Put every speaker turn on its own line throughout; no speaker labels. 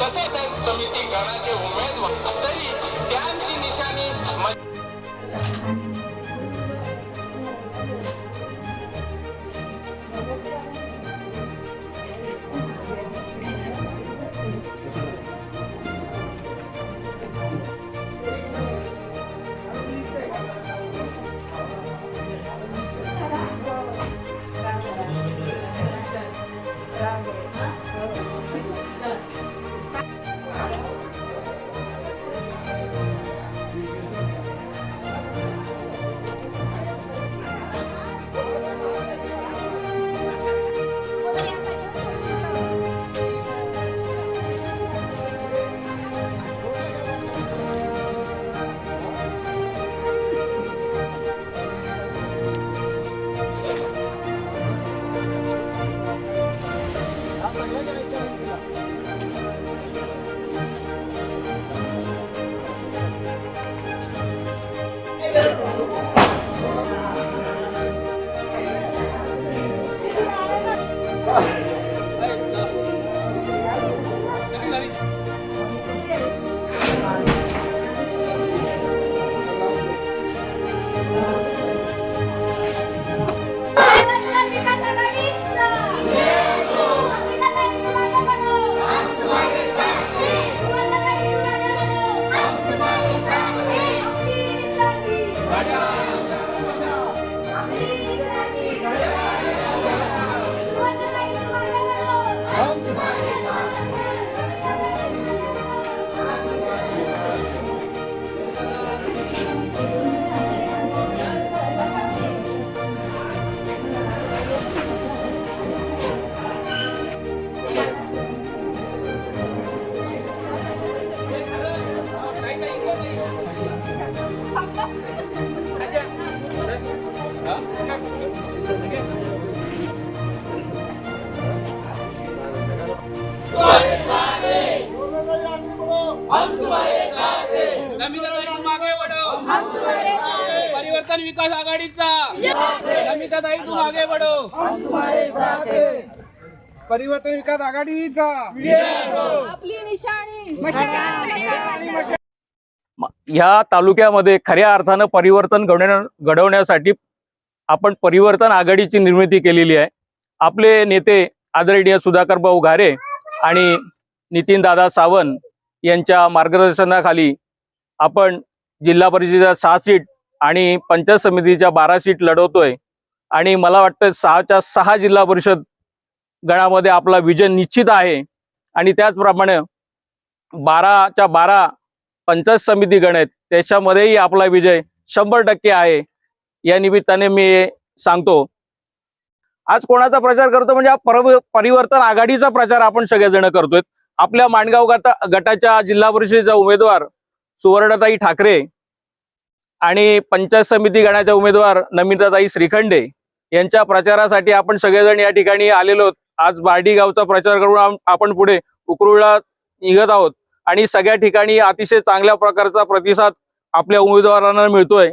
तसेच आहेत समिती गणाचे उमेदवार.
परिवर्तन विकास आघाडीचा. नमिताताई तू मागे वळव.
परिवर्तन विकास आघाडीचा
आपली निशाणी.
ह्या तालुक्यामध्ये खऱ्या अर्थानं परिवर्तन घडवण्या घडवण्यासाठी आपण परिवर्तन आघाडीची निर्मिती केलेली आहे. आपले नेते आदरणीय सुधाकर भाऊ घारे आणि नितीनदादा सावंत यांच्या मार्गदर्शनाखाली आपण जिल्हा परिषदेच्या सहा सीट आणि पंचायत समितीच्या बारा सीट लढवतोय. आणि मला वाटतं सहाच्या सहा जिल्हा परिषद गणामध्ये आपला विजय निश्चित आहे. आणि त्याचप्रमाणे बाराच्या बारा पंचायत समिती गण आहेत त्याच्यामध्येही आपला विजय शंभर टक्के आहे. या निमित्ताने मी सांगतो. आज कोणाचा प्रचार करतो म्हणजे हा परिवर्तन आघाडीचा प्रचार आपण सगळेजण करतोय. आपल्या माणगाव गटा गटाच्या जिल्हा परिषदेचा उमेदवार सुवर्णताई ठाकरे आणि पंचायत समिती गणाच्या उमेदवार नमिताताई श्रीखंडे यांच्या प्रचारासाठी आपण सगळेजण या ठिकाणी आलेलो आज बार्डी गावचा प्रचार करून आपण पुढे उकरूळला निघत आहोत. आणि सगळ्या ठिकाणी अतिशय चांगल्या प्रकारचा प्रतिसाद आपल्या उमेदवारांना मिळतोय.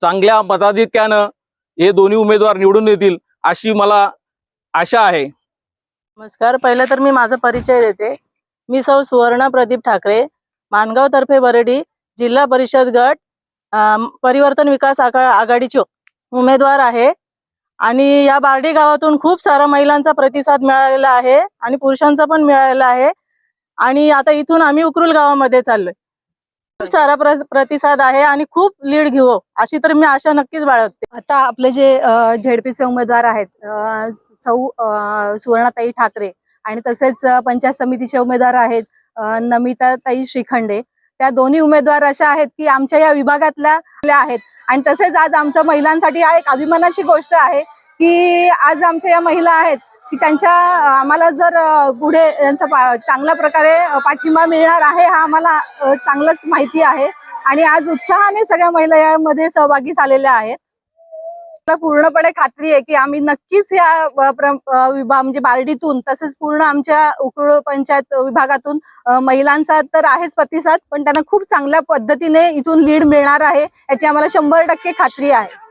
चांगल्या मताधिक्यानं हे दोन्ही उमेदवार निवडून येतील अशी मला आशा आहे.
नमस्कार. पहिलं तर मी माझा परिचय देते. मी सौ सुवर्णा प्रदीप ठाकरे मानगाव तर्फे बरडी जिल्हा परिषद गट परिवर्तन विकास आघा- आघाडीची उमेदवार आहे. आणि या बार्डी गावातून खूप सारा महिलांचा प्रतिसाद मिळालेला आहे आणि पुरुषांचा पण मिळालेला आहे. आणि आता इथून आम्ही उकरुल गावामध्ये चाललोय. खूप सारा प्र- प्रतिसाद आहे आणि खूप लीड घेऊ हो, अशी तर मी आशा नक्कीच बाळगते.
आता आपले जे झेडपीचे उमेदवार आहेत सौ सुवर्णाताई ठाकरे आणि तसेच पंचायत समितीचे उमेदवार आहेत नमिताताई श्रीखंडे. त्या दोन्ही उमेदवार अशा आहेत की आमच्या या विभागातल्या आहेत. आणि तसेच आज आमच्या महिलांसाठी हा एक अभिमानाची गोष्ट आहे की आज आमच्या या महिला आहेत की त्यांच्या आम्हाला जर पुढे यांचा चांगल्या प्रकारे पाठिंबा मिळणार आहे हा आम्हाला चांगलंच माहिती आहे. आणि आज उत्साहाने सगळ्या महिला यामध्ये सहभागी झालेल्या आहेत. मला पूर्णपणे खात्री आहे की आम्ही नक्कीच या विभाग म्हणजे बार्डीतून तसेच पूर्ण आमच्या उकळ पंचायत विभागातून महिलांचा तर आहेच प्रतिसाद पण त्यांना खूप चांगल्या पद्धतीने इथून लीड मिळणार आहे याची आम्हाला शंभर टक्के खात्री आहे.